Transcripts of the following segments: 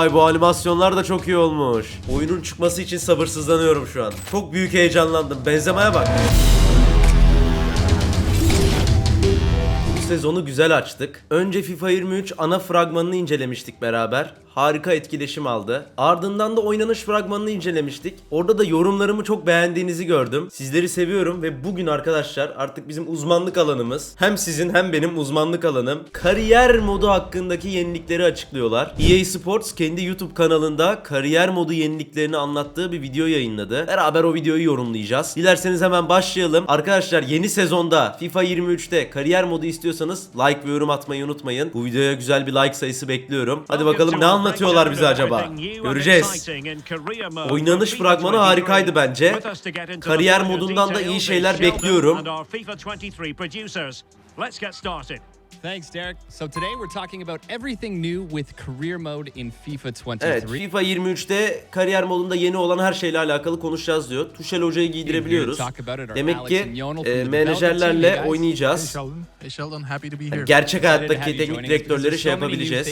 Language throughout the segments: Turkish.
Vay bu animasyonlar da çok iyi olmuş. Oyunun çıkması için sabırsızlanıyorum şu an. Çok büyük heyecanlandım. Benzemeye bak. Bu sezonu güzel açtık. Önce FIFA 23 ana fragmanını incelemiştik beraber. Harika etkileşim aldı. Ardından da oynanış fragmanını incelemiştik. Orada da yorumlarımı çok beğendiğinizi gördüm. Sizleri seviyorum ve bugün arkadaşlar artık bizim uzmanlık alanımız hem sizin hem benim uzmanlık alanım kariyer modu hakkındaki yenilikleri açıklıyorlar. EA Sports kendi YouTube kanalında kariyer modu yeniliklerini anlattığı bir video yayınladı. Beraber o videoyu yorumlayacağız. Dilerseniz hemen başlayalım. Arkadaşlar yeni sezonda FIFA 23'te kariyer modu istiyorsanız like ve yorum atmayı unutmayın. Bu videoya güzel bir like sayısı bekliyorum. Hadi bakalım ne anlatıyorlar bize acaba? Göreceğiz. Oynanış fragmanı harikaydı bence. Kariyer modundan da iyi şeyler bekliyorum. Thanks, Derek. So today we're talking about everything new with career mode in FIFA 23. Evet FIFA 23'te kariyer modunda yeni olan her şeyle alakalı konuşacağız diyor. Tuşel hocayı giydirebiliyoruz. Demek ki e, menajerlerle oynayacağız. Here. Gerçek hayattaki teknik direktörleri şey yapabileceğiz.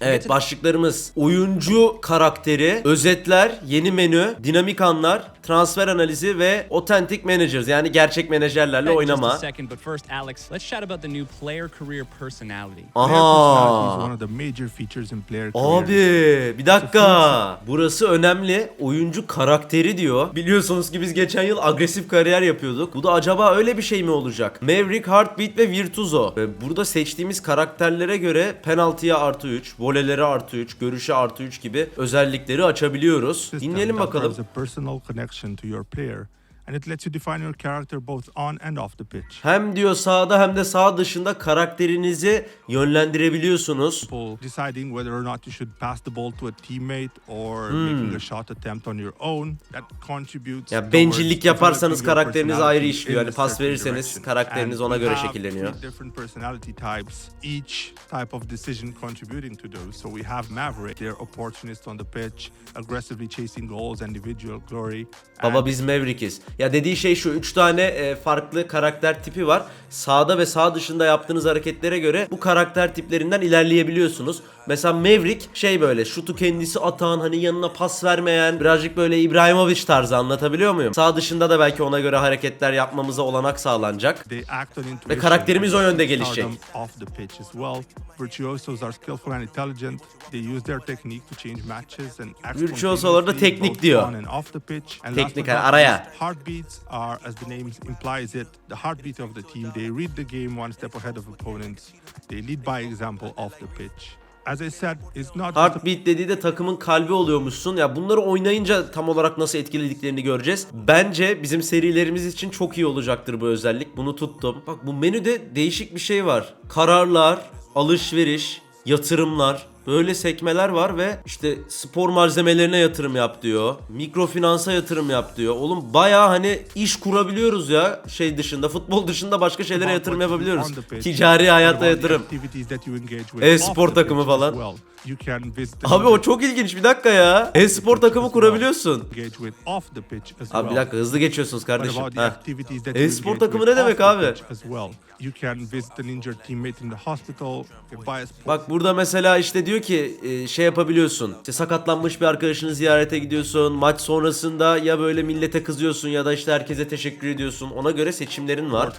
Evet başlıklarımız oyuncu karakteri, özetler, yeni menü, dinamik anlar, transfer analizi ve authentic managers yani gerçek menajerlerle oynama. second, but first, Alex, let's chat about the new player career personality. Player personality is Aha. one of the major features in player careers. Abi bir dakika. Burası önemli. Oyuncu karakteri diyor. Biliyorsunuz ki biz geçen yıl agresif kariyer yapıyorduk. Bu da acaba öyle bir şey mi olacak? Maverick, Heartbeat ve Virtuoso. Ve burada seçtiğimiz karakterlere göre penaltıya artı 3, volelere artı 3, görüşe artı 3 gibi özellikleri açabiliyoruz. Dinleyelim bakalım. And it lets you define your character both on and off the pitch. Hem diyor sağda hem de sağ dışında karakterinizi yönlendirebiliyorsunuz. Deciding whether or not you should pass the ball to a teammate or Hmm. making a shot attempt on your own that contributes Ya bencillik yaparsanız karakteriniz ayrı işliyor. Yani pas verirseniz karakteriniz ona göre şekilleniyor. different personality types, each type of decision contributing to those. So we have Maverick, they're opportunist on the pitch, aggressively chasing goals, individual glory. Baba biz Maverick'iz. Ya dediği şey şu. Üç tane e, farklı karakter tipi var. Sağda ve sağ dışında yaptığınız hareketlere göre bu karakter tiplerinden ilerleyebiliyorsunuz. Mesela Maverick şey böyle şutu kendisi atan hani yanına pas vermeyen birazcık böyle İbrahimovic tarzı anlatabiliyor muyum? Sağ dışında da belki ona göre hareketler yapmamıza olanak sağlanacak. İntuition karakterimiz o yönde gelişecek. Virtuosolar da teknik diyor. Teknik, not araya. Heartbeats are, as the name implies it, the heartbeat of the team. They read the game one step ahead of opponents. They lead by example off the pitch. Heartbeat dediği de takımın kalbi oluyormuşsun. Ya bunları oynayınca tam olarak nasıl etkilediklerini göreceğiz. Bence bizim serilerimiz için çok iyi olacaktır bu özellik. Bunu tuttum. Bak bu menüde değişik bir şey var. Kararlar, alışveriş, yatırımlar. Böyle sekmeler var ve işte spor malzemelerine yatırım yap diyor. Mikrofinansa yatırım yap diyor. Oğlum baya hani iş kurabiliyoruz ya şey dışında. Futbol dışında başka şeylere yatırım yapabiliyoruz. Ticari the yatırım. E-spor takımı falan. Abi o çok ilginç bir dakika ya. E-spor takımı kurabiliyorsun. Abi bir dakika hızlı geçiyorsunuz kardeşim. E-spor takımı ne demek abi? Bak burada mesela işte diyor ki e, şey yapabiliyorsun. İşte sakatlanmış bir arkadaşını ziyarete gidiyorsun. Maç sonrasında ya böyle millete kızıyorsun ya da işte herkese teşekkür ediyorsun. Ona göre seçimlerin var.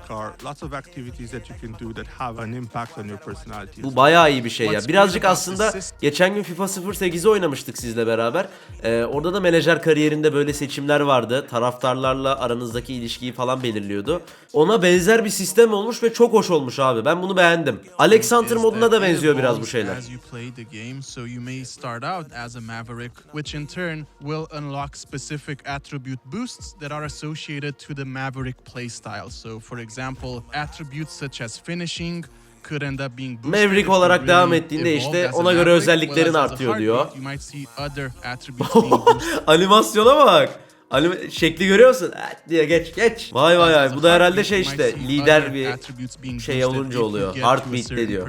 Bu bayağı iyi bir şey ya. Birazcık aslında geçen gün FIFA 08'i oynamıştık sizle beraber. Ee, orada da menajer kariyerinde böyle seçimler vardı. Taraftarlarla aranızdaki ilişkiyi falan belirliyordu. Ona benzer bir sistem olmuş ve çok hoş olmuş abi. Ben bunu beğendim. Alex Hunter is moduna da benziyor biraz bu şeyler. Game, so you may start out as a Maverick, which in turn will unlock specific attribute boosts that are associated to the Maverick playstyle. So, for example, attributes such as finishing Maverick olarak devam ettiğinde işte ona göre özelliklerin artıyor diyor. Animasyona bak. Anim şekli görüyor musun? Diye geç geç. Vay vay vay. Bu da herhalde şey işte lider bir şey olunca oluyor. Heartbeat de diyor.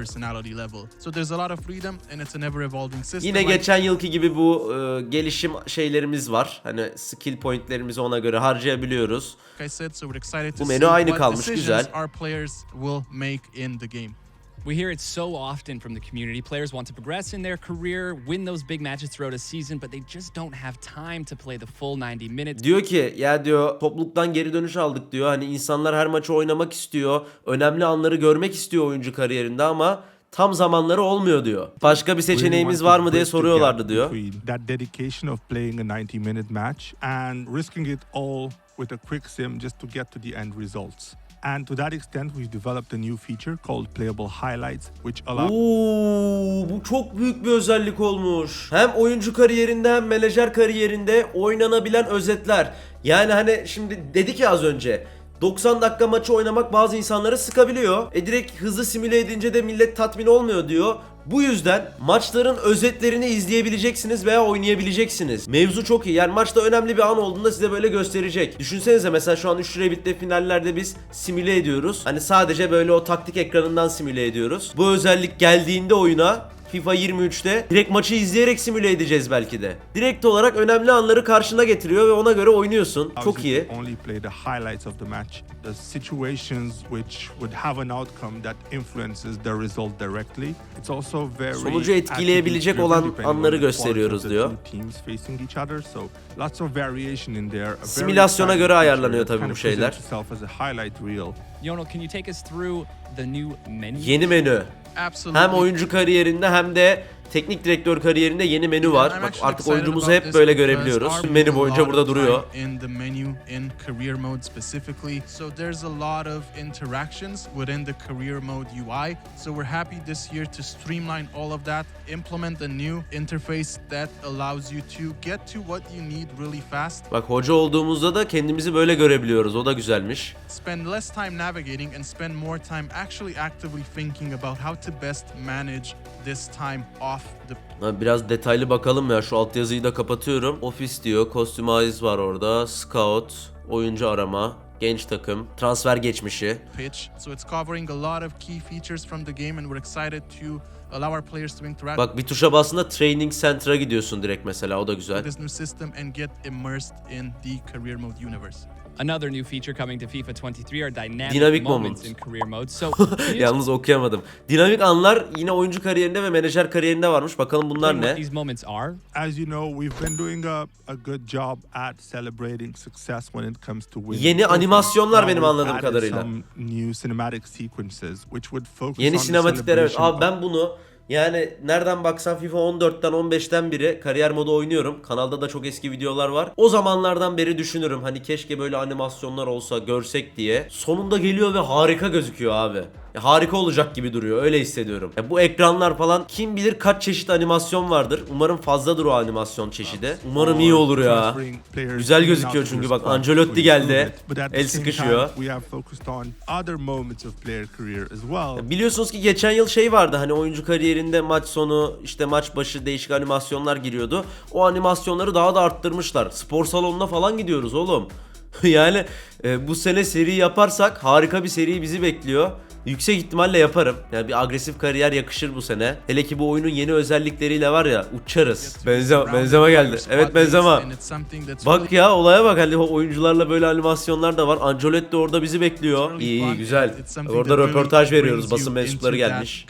Yine geçen yılki gibi bu e, gelişim şeylerimiz var. Hani skill pointlerimizi ona göre harcayabiliyoruz. Bu menü aynı kalmış, güzel. We hear it so often from the community. Players want to progress in their career, win those big matches throughout a season, but they just don't have time to play the full 90 minutes. Diyor ki ya diyor topluluktan geri dönüş aldık diyor. Hani insanlar her maçı oynamak istiyor. Önemli anları görmek istiyor oyuncu kariyerinde ama tam zamanları olmuyor diyor. Başka bir seçeneğimiz var mı diye soruyorlardı diyor. That dedication of playing a 90 minute match and risking it all with a quick sim just to get to the end results. And to that extent, we've developed a new feature called Playable Highlights, which allows Oo, bu çok büyük bir özellik olmuş. Hem oyuncu kariyerinde hem menajer kariyerinde oynanabilen özetler. Yani hani şimdi dedi ki az önce 90 dakika maçı oynamak bazı insanları sıkabiliyor. E direkt hızlı simüle edince de millet tatmin olmuyor diyor. Bu yüzden maçların özetlerini izleyebileceksiniz veya oynayabileceksiniz. Mevzu çok iyi. Yani maçta önemli bir an olduğunda size böyle gösterecek. Düşünsenize mesela şu an 3 bitle finallerde biz simüle ediyoruz. Hani sadece böyle o taktik ekranından simüle ediyoruz. Bu özellik geldiğinde oyuna FIFA 23'te direkt maçı izleyerek simüle edeceğiz belki de. Direkt olarak önemli anları karşına getiriyor ve ona göre oynuyorsun. Çok iyi. only play the highlights of the match, the situations which would have an outcome that influences the result directly. It's also very Sonucu etkileyebilecek olan anları gösteriyoruz diyor. Simülasyona göre ayarlanıyor tabii bu şeyler. Yono, can you take us through the new menu? Yeni menü. Absolutely. Hem oyuncu kariyerinde hem de teknik direktör kariyerinde yeni menü var. Bak artık oyuncumuzu hep böyle görebiliyoruz. menü boyunca burada duruyor. Bak hoca olduğumuzda da kendimizi böyle görebiliyoruz. O da güzelmiş. spend less time navigating and spend more time actually actively thinking about how to best manage this time off the Ha, Biraz detaylı bakalım ya. Şu altyazıyı da kapatıyorum. Ofis diyor. Customize var orada. Scout. Oyuncu arama. Genç takım. Transfer geçmişi. pitch. So it's covering a lot of key features from the game, and we're excited to allow our players to interact Bak bir tuşa bastığında Training Center'a gidiyorsun direkt mesela. O da güzel. with this new system and get immersed in the career mode universe. Another new feature coming to FIFA 23 are dynamic, Dynamic moments in career mode. So, Yalnız okuyamadım. Dinamik anlar yine oyuncu kariyerinde ve menajer kariyerinde varmış. Bakalım bunlar ne? these moments are? As you know, we've been doing a, a good job at celebrating success when it comes to winning. Yeni animasyonlar benim anladığım kadarıyla. New cinematic sequences which would focus Yeni on the sinematikler evet. celebration Abi ben bunu yani nereden baksan FIFA 14'ten 15'ten biri kariyer modu oynuyorum. Kanalda da çok eski videolar var. O zamanlardan beri düşünürüm hani keşke böyle animasyonlar olsa görsek diye. Sonunda geliyor ve harika gözüküyor abi. Ya harika olacak gibi duruyor. Öyle hissediyorum. Ya bu ekranlar falan kim bilir kaç çeşit animasyon vardır. Umarım fazladır o animasyon çeşidi. Umarım iyi olur ya. Güzel gözüküyor çünkü bak Ancelotti geldi. El sıkışıyor. well. Biliyorsunuz ki geçen yıl şey vardı hani oyuncu kariyerinde maç sonu işte maç başı değişik animasyonlar giriyordu. O animasyonları daha da arttırmışlar. Spor salonuna falan gidiyoruz oğlum. yani e, bu sene seri yaparsak harika bir seri bizi bekliyor. Yüksek ihtimalle yaparım. Yani bir agresif kariyer yakışır bu sene. Hele ki bu oyunun yeni özellikleriyle var ya uçarız. Benzema, Benzema geldi. Evet Benzema. Bak ya olaya bak hani oyuncularla böyle animasyonlar da var. Ancelotti orada bizi bekliyor. İyi iyi güzel. Orada röportaj veriyoruz. Basın mensupları gelmiş.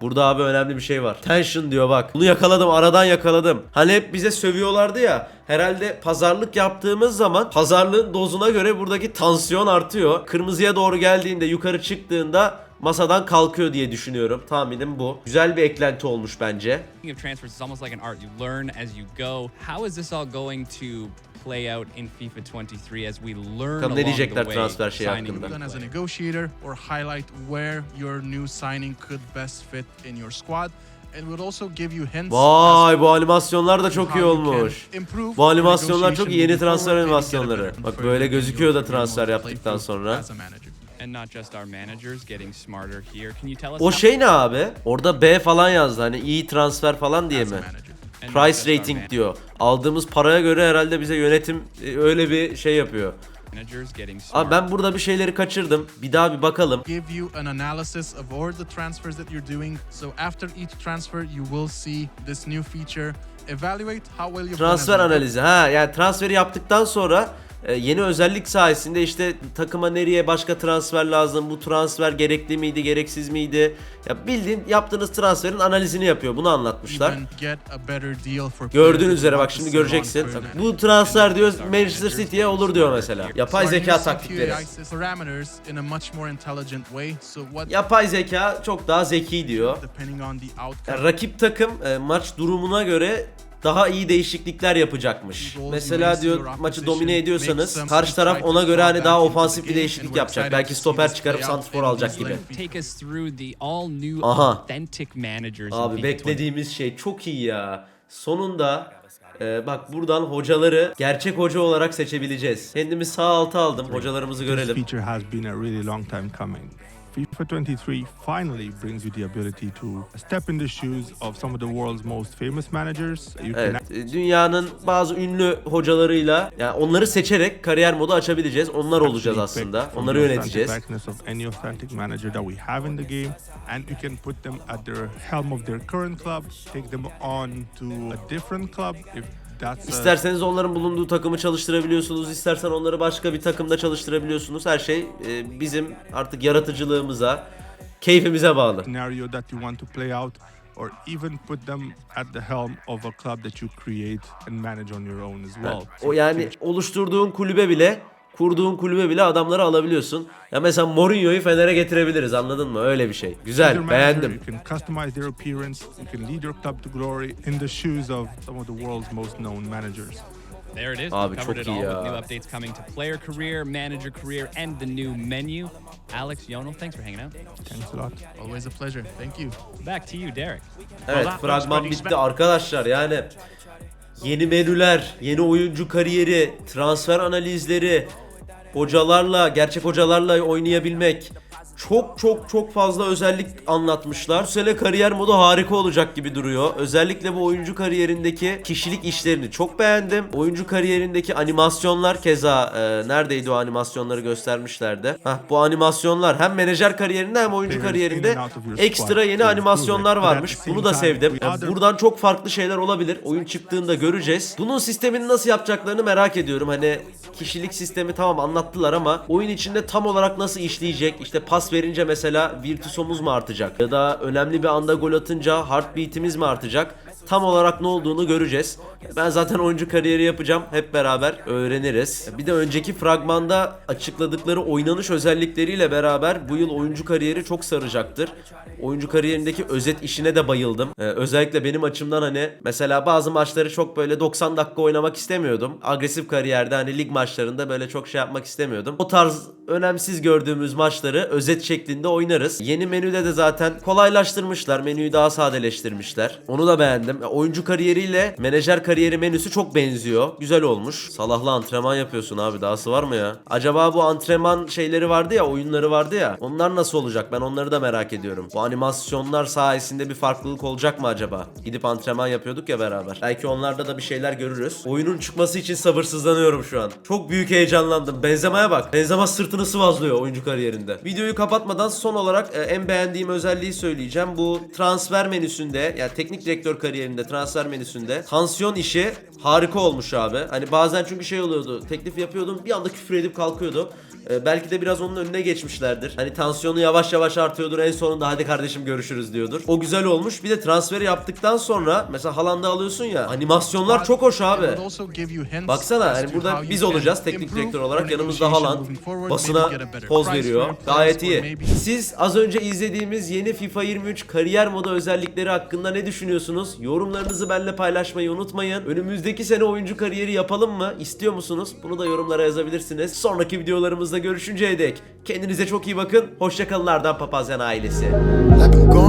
Burada abi önemli bir şey var. Tension diyor bak. Bunu yakaladım aradan yakaladım. Hani hep bize sövüyorlardı ya. Herhalde pazarlık yaptığımız zaman pazarlığın dozuna göre buradaki tansiyon artıyor. Kırmızıya doğru geldiğinde yukarı çıktığında masadan kalkıyor diye düşünüyorum. Tahminim bu. Güzel bir eklenti olmuş bence. of transfers, it's almost like an art. You learn as you go. How is this all going to play out in FIFA 23 as we learn Bakalım ne along the diyecekler way transfer signing hakkında. as a negotiator or highlight where your new signing could best fit in your squad. It would also give you hints Vay bu animasyonlar da to çok iyi olmuş. improve Bu animasyonlar çok iyi. Yeni transfer animasyonları. Bak böyle gözüküyor da transfer yaptıktan sonra. as a manager. And not just our managers getting smarter here. Can you tell us O şey ne abi? Orada B falan yazdı hani iyi transfer falan diye mi? Price rating diyor. Aldığımız paraya göre herhalde bize yönetim e, öyle bir şey yapıyor. Managers getting smarter. Abi ben burada bir şeyleri kaçırdım. Bir daha bir bakalım. give you an analysis of all the transfers that you're doing. So after each transfer, you will see this new feature. Evaluate how well you've Transfer analizi. Ha yani transferi yaptıktan sonra yeni özellik sayesinde işte takıma nereye başka transfer lazım, bu transfer gerekli miydi, gereksiz miydi? Ya bildiğin yaptığınız transferin analizini yapıyor. Bunu anlatmışlar. Gördüğünüz üzere bak şimdi göreceksin. bu transfer diyor Manchester City'ye olur diyor mesela. Yapay zeka taktikleri. Yapay zeka çok daha zeki diyor. Yani rakip takım e, maç durumuna göre daha iyi değişiklikler yapacakmış. Mesela diyor maçı domine ediyorsanız karşı taraf ona göre hani daha ofansif bir değişiklik yapacak. Belki stoper çıkarıp santrfor alacak gibi. Aha. Abi FIFA 20. beklediğimiz şey çok iyi ya. Sonunda e, bak buradan hocaları gerçek hoca olarak seçebileceğiz. Kendimi sağ alta aldım. Hocalarımızı This görelim. FIFA 23 finally brings you the ability to step in the shoes of some of the world's most famous managers. You can Evet, e, dünyanın bazı ünlü hocalarıyla yani onları seçerek kariyer modu açabileceğiz. Onlar olacağız actually aslında. pick from Onları the yöneteceğiz. likeness of any authentic manager that we have in the game, and you can put them at their helm of their current club, take them on to a different club if İsterseniz onların bulunduğu takımı çalıştırabiliyorsunuz. istersen onları başka bir takımda çalıştırabiliyorsunuz. Her şey e, bizim artık yaratıcılığımıza, keyfimize bağlı. scenario that you want to play out, or even put them at the helm of a club that you create and manage on your own as well. O yani oluşturduğun kulübe bile, kurduğun kulübe bile adamları alabiliyorsun. Ya mesela Mourinho'yu Fener'e getirebiliriz anladın mı? Öyle bir şey. Güzel, beğendim. There it is. Abi çok it iyi all ya. with new updates coming to player career, manager career, and the new menu. Alex Yonel, thanks for hanging out. Thanks a lot. always a pleasure. Thank you. Back to you, Derek. Evet fragman bitti arkadaşlar yani yeni menüler, yeni oyuncu kariyeri, transfer analizleri, hocalarla, gerçek hocalarla oynayabilmek çok çok çok fazla özellik anlatmışlar. Bu sene kariyer modu harika olacak gibi duruyor. Özellikle bu oyuncu kariyerindeki kişilik işlerini çok beğendim. Oyuncu kariyerindeki animasyonlar keza e, neredeydi o animasyonları göstermişlerdi. Hah bu animasyonlar hem menajer kariyerinde hem oyuncu kariyerinde ekstra yeni animasyonlar varmış. Bunu da sevdim. Yani buradan çok farklı şeyler olabilir. Oyun çıktığında göreceğiz. Bunun sistemini nasıl yapacaklarını merak ediyorum. Hani kişilik sistemi tamam anlattılar ama oyun içinde tam olarak nasıl işleyecek? İşte pas verince mesela virtüsomuz mu artacak? Ya da önemli bir anda gol atınca heartbeat'imiz mi artacak? Tam olarak ne olduğunu göreceğiz. Ben zaten oyuncu kariyeri yapacağım. Hep beraber öğreniriz. Bir de önceki fragmanda açıkladıkları oynanış özellikleriyle beraber bu yıl oyuncu kariyeri çok saracaktır. Oyuncu kariyerindeki özet işine de bayıldım. Ee, özellikle benim açımdan hani mesela bazı maçları çok böyle 90 dakika oynamak istemiyordum. Agresif kariyerde hani lig maçlarında böyle çok şey yapmak istemiyordum. O tarz önemsiz gördüğümüz maçları özet şeklinde oynarız. Yeni menüde de zaten kolaylaştırmışlar. Menüyü daha sadeleştirmişler. Onu da beğendim. Ya, Oyuncu kariyeriyle menajer kariyeri menüsü çok benziyor. Güzel olmuş. Salah'la antrenman yapıyorsun abi. Dahası var mı ya? Acaba bu antrenman şeyleri vardı ya, oyunları vardı ya. Onlar nasıl olacak? Ben onları da merak ediyorum. Bu animasyonlar sayesinde bir farklılık olacak mı acaba? Gidip antrenman yapıyorduk ya beraber. Belki onlarda da bir şeyler görürüz. Oyunun çıkması için sabırsızlanıyorum şu an. Çok büyük heyecanlandım. Benzema'ya bak. Benzema sırtını sıvazlıyor oyuncu kariyerinde. Videoyu kapatmadan son olarak e, en beğendiğim özelliği söyleyeceğim. Bu transfer menüsünde yani teknik direktör kariyerinde transfer menüsünde tansiyon işi harika olmuş abi. Hani bazen çünkü şey oluyordu. Teklif yapıyordum bir anda küfür edip kalkıyordu. E, belki de biraz onun önüne geçmişlerdir. Hani tansiyonu yavaş yavaş artıyordur. En sonunda hadi kardeşim görüşürüz diyordur. O güzel olmuş. Bir de transferi yaptıktan sonra mesela Haaland'ı alıyorsun ya. Animasyonlar çok hoş abi. Baksana hani burada biz olacağız teknik direktör olarak yanımızda Haaland basına poz veriyor. Gayet iyi. Siz az önce izlediğimiz yeni FIFA 23 kariyer modu özellikleri hakkında ne düşünüyorsunuz? Yorumlarınızı benimle paylaşmayı unutmayın. Önümüzdeki sene oyuncu kariyeri yapalım mı? İstiyor musunuz? Bunu da yorumlara yazabilirsiniz. Sonraki videolarımızda görüşünceye dek kendinize çok iyi bakın. Hoşçakalın Ardan Papazyan ailesi. Like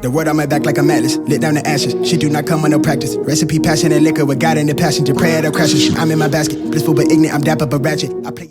the word on my back like a atlas. Lit down the ashes. She do not come on no practice. Recipe passion and liquor with God in the passenger. Pray at her crashes. I'm in my basket. Blissful but ignorant. I'm dapper but ratchet. I play.